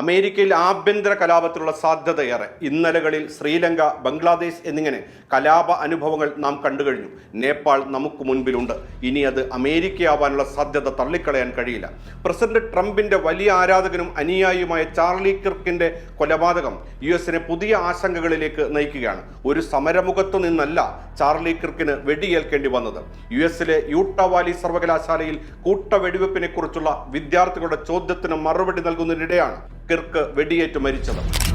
അമേരിക്കയിൽ ആഭ്യന്തര കലാപത്തിലുള്ള സാധ്യതയേറെ. ഇന്നലകളിൽ ശ്രീലങ്ക ബംഗ്ലാദേശ് എന്നിങ്ങനെ കലാപ അനുഭവങ്ങൾ നാം കണ്ടുകഴിഞ്ഞു നേപ്പാൾ നമുക്ക് മുൻപിലുണ്ട്. ഇനി അത് അമേരിക്കയാവാനുള്ള സാധ്യത തള്ളിക്കളയാൻ കഴിയില്ല. പ്രസിഡന്റ് ട്രംപിന്റെ വലിയ ആരാധകനും അനുയായിയുമായ ചാർലി കിർക്കിന്റെ കൊലപാതകം യു എസിനെ പുതിയ ആശങ്കകളിലേക്ക് നയിക്കുകയാണ്. ഒരു സമരമുഖത്തു നിന്നല്ല ചാർലി കിർക്കിന് വെടിയേൽക്കേണ്ടി വന്നത്. യു എസിലെ യൂട്ടവാലി സർവകലാശാലയിൽ കൂട്ട കുറിച്ചുള്ള വിദ്യാർത്ഥികളുടെ ചോദ്യത്തിന് മറുപടി നൽകുന്നതിനിടെയാണ് കിർക്ക് വെടിയേറ്റ് മരിച്ചത്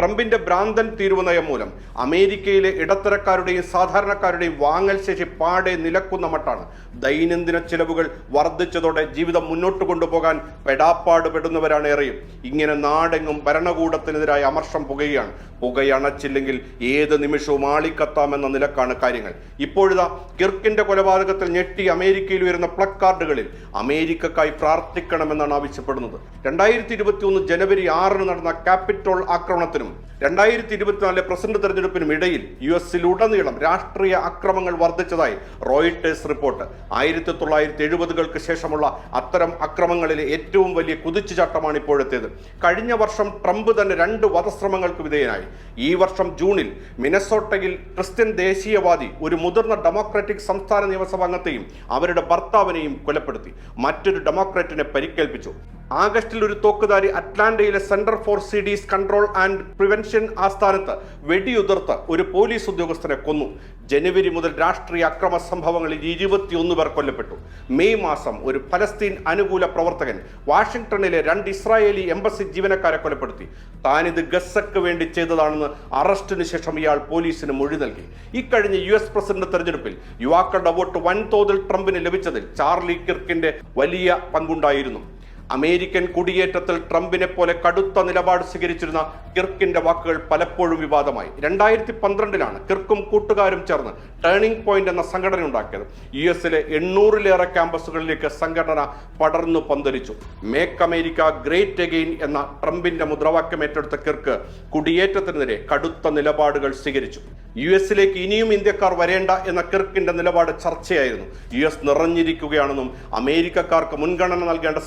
ട്രംപിന്റെ ഭ്രാന്തൻ തീരുവനയം മൂലം അമേരിക്കയിലെ ഇടത്തരക്കാരുടെയും സാധാരണക്കാരുടെയും വാങ്ങൽ ശേഷി പാടെ നിലക്കുന്ന മട്ടാണ്. ദൈനംദിന ചിലവുകൾ വർദ്ധിച്ചതോടെ ജീവിതം മുന്നോട്ട് കൊണ്ടുപോകാൻ പെടാപ്പാടുപെടുന്നവരാണ് ഏറെയും. ഇങ്ങനെ നാടെങ്ങും ഭരണകൂടത്തിനെതിരായ അമർഷം പുകയാണ് പുകയണച്ചില്ലെങ്കിൽ ഏത് നിമിഷവും ആളിക്കത്താമെന്ന നിലക്കാണ് കാര്യങ്ങൾ. ഇപ്പോഴിതാ കിർക്കിന്റെ കൊലപാതകത്തിൽ ഞെട്ടി അമേരിക്കയിൽ ഉയരുന്ന പ്ലക്കാർഡുകളിൽ അമേരിക്കക്കായി പ്രാർത്ഥിക്കണമെന്നാണ് ആവശ്യപ്പെടുന്നത്. രണ്ടായിരത്തി ഇരുപത്തി ഒന്ന് ജനുവരി ആറിന് നടന്ന ക്യാപിറ്റോൾ ആക്രമണത്തിനും രണ്ടായിരത്തി ഇരുപത്തിനാലിലെ പ്രസിഡന്റ് തെരഞ്ഞെടുപ്പിനും ഇടയിൽ യു എസിലുടനീളം രാഷ്ട്രീയ അക്രമങ്ങൾ വർദ്ധിച്ചതായി റോയിട്ടേഴ്സ് റിപ്പോർട്ട്. ആയിരത്തി തൊള്ളായിരത്തി എഴുപതുകൾക്ക് ശേഷമുള്ള അത്തരം അക്രമങ്ങളിലെ ഏറ്റവും വലിയ കുതിച്ചുചാട്ടമാണ് ഇപ്പോഴത്തേത്. കഴിഞ്ഞ വർഷം ട്രംപ് തന്നെ രണ്ട് വധശ്രമങ്ങൾക്ക് വിധേയനായി. ഈ വർഷം ജൂണിൽ മിനസോട്ടയിൽ ക്രിസ്ത്യൻ ദേശീയവാദി ഒരു മുതിർന്ന ഡെമോക്രാറ്റിക് സംസ്ഥാന നിയമസഭാംഗത്തെയും അവരുടെ ഭർത്താവിനെയും കൊലപ്പെടുത്തി. മറ്റൊരു ഡെമോക്രാറ്റിനെ പരിക്കേൽപ്പിച്ചു. ആഗസ്റ്റിൽ ഒരു തോക്കുധാരി അറ്റ്ലാന്റയിലെ center for disease control and prevention ആസ്ഥാനത്ത് വെടിയുതിർത്ത് ഒരു പോലീസ് ഉദ്യോഗസ്ഥനെ കൊന്നു. ജനുവരി മുതൽ രാഷ്ട്രീയ അക്രമ സംഭവങ്ങളിൽ ഇരുപത്തിയൊന്ന് പേർ കൊല്ലപ്പെട്ടു. മെയ് മാസം ഒരു ഫലസ്തീൻ അനുകൂല പ്രവർത്തകൻ വാഷിംഗ്ടണിലെ രണ്ട് ഇസ്രായേലി എംബസി ജീവനക്കാരെ കൊലപ്പെടുത്തി. താനിത് ഗസക്ക് വേണ്ടി ചെയ്തതാണെന്ന് അറസ്റ്റിന് ശേഷം ഇയാൾ പോലീസിന് മൊഴി നൽകി. ഇക്കഴിഞ്ഞ യു എസ് പ്രസിഡന്റ് തെരഞ്ഞെടുപ്പിൽ യുവാക്കളുടെ വോട്ട് വൻതോതിൽ ട്രംപിന് ലഭിച്ചതിൽ ചാർലി കിർക്കിന്റെ വലിയ പങ്കുണ്ടായിരുന്നു. അമേരിക്കൻ കുടിയേറ്റത്തിൽ ട്രംപിനെ പോലെ കടുത്ത നിലപാട് സ്വീകരിച്ചിരുന്ന കിർക്കിന്റെ വാക്കുകൾ പലപ്പോഴും വിവാദമായി. രണ്ടായിരത്തി പന്ത്രണ്ടിലാണ് കിർക്കും കൂട്ടുകാരും ചേർന്ന് ടേണിംഗ് പോയിന്റ് എന്ന സംഘടന ഉണ്ടാക്കിയത്. യു എസിലെ എണ്ണൂറിലേറെ ക്യാമ്പസുകളിലേക്ക് സംഘടന പടർന്നു പന്തലിച്ചു. മേക്ക് അമേരിക്ക ഗ്രേറ്റ് അഗെയിൻ എന്ന ട്രംപിന്റെ മുദ്രാവാക്യം ഏറ്റെടുത്ത കിർക്ക് കുടിയേറ്റത്തിനെതിരെ കടുത്ത നിലപാടുകൾ സ്വീകരിച്ചു. യു എസിലേക്ക് ഇനിയും ഇന്ത്യക്കാർ വരേണ്ട എന്ന കിർക്കിന്റെ നിലപാട് ചർച്ചയായിരുന്നു. യു എസ് നിറഞ്ഞിരിക്കുകയാണെന്നും അമേരിക്കക്കാർക്ക് മുൻഗണന നൽകേണ്ട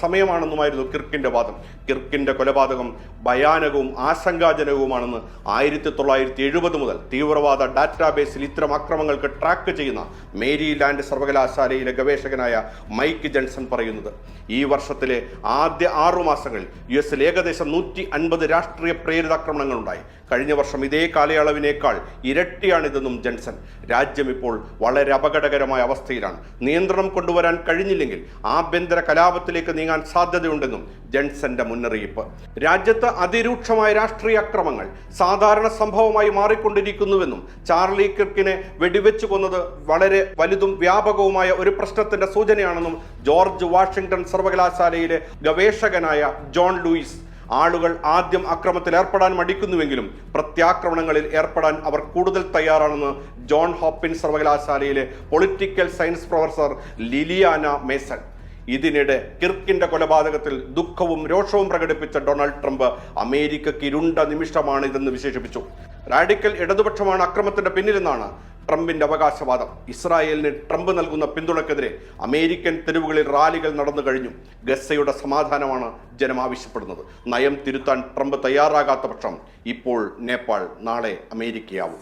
സമയമാണെന്നുമായിരുന്നു കിർക്കിന്റെ വാദം. കിർക്കിന്റെ കൊലപാതകം ഭയാനകവും ആശങ്കാജനകവുമാണെന്ന് ആയിരത്തി തൊള്ളായിരത്തി എഴുപത് മുതൽ തീവ്രവാദ ഡാറ്റാബേസിൽ ഇത്തരം അക്രമങ്ങൾക്ക് ട്രാക്ക് ചെയ്യുന്ന മേരിലാൻഡ് സർവകലാശാലയിലെ ഗവേഷകനായ മൈക്ക് ജൺസൺ പറയുന്നത്. ഈ വർഷത്തിലെ ആദ്യ ആറു മാസങ്ങളിൽ യു എസിൽ ഏകദേശം നൂറ്റി അൻപത് രാഷ്ട്രീയ പ്രേരിത ആക്രമണങ്ങൾ ഉണ്ടായി കഴിഞ്ഞ വർഷം ഇതേ കാലയളവിനേക്കാൾ ഇരട്ടിയാണിതെന്നും ജൺസൺ രാജ്യം ഇപ്പോൾ വളരെ അപകടകരമായ അവസ്ഥയിലാണ്. നിയന്ത്രണം കൊണ്ടുവരാൻ കഴിഞ്ഞില്ലെങ്കിൽ ആഭ്യന്തര കലാപത്തിലേക്ക് നീങ്ങാൻ സാധ്യതയുണ്ടെന്നും ജൺസന്റെ മുന്നറിയിപ്പ്. രാജ്യത്ത് അതിരൂക്ഷമായ രാഷ്ട്രീയ അക്രമങ്ങൾ സാധാരണ സംഭവമായി മാറിക്കൊണ്ടിരിക്കുന്നുവെന്നും ചാർലി കിർക്കിനെ വെടിവെച്ചു കൊന്നത് വളരെ വലുതും വ്യാപകവുമായ ഒരു പ്രശ്നത്തിന്റെ സൂചനയാണെന്നും ജോർജ് വാഷിംഗ്ടൺ സർവകലാശാലയിലെ ഗവേഷകനായ ജോൺ ലൂയിസ് ആളുകൾ ആദ്യം അക്രമത്തിൽ ഏർപ്പെടാൻ മടിക്കുന്നുവെങ്കിലും പ്രത്യാക്രമണങ്ങളിൽ ഏർപ്പെടാൻ അവർ കൂടുതൽ തയ്യാറാണെന്ന് ജോൺ ഹോപ്പിൻ സർവകലാശാലയിലെ political science professor Liliana Mason. ഇതിനിടെ കിർക്കിന്റെ കൊലപാതകത്തിൽ ദുഃഖവും രോഷവും പ്രകടിപ്പിച്ച ഡൊണാൾഡ് ട്രംപ് അമേരിക്കയ്ക്ക് ഇരുണ്ട നിമിഷമാണ് ഇതെന്ന് വിശേഷിപ്പിച്ചു. റാഡിക്കൽ ഇടതുപക്ഷമാണ് അക്രമത്തിന്റെ പിന്നിലെന്നാണ് ട്രംപിന്റെ അവകാശവാദം. ഇസ്രായേലിന് ട്രംപ് നൽകുന്ന പിന്തുണക്കെതിരെ അമേരിക്കൻ തെരുവുകളിൽ റാലികൾ നടന്നു കഴിഞ്ഞു. ഗസയുടെ സമാധാനമാണ് ജനം ആവശ്യപ്പെടുന്നത്. നയം തിരുത്താൻ ട്രംപ് തയ്യാറാകാത്ത പക്ഷം ഇപ്പോൾ നേപ്പാൾ നാളെ അമേരിക്കയാവും.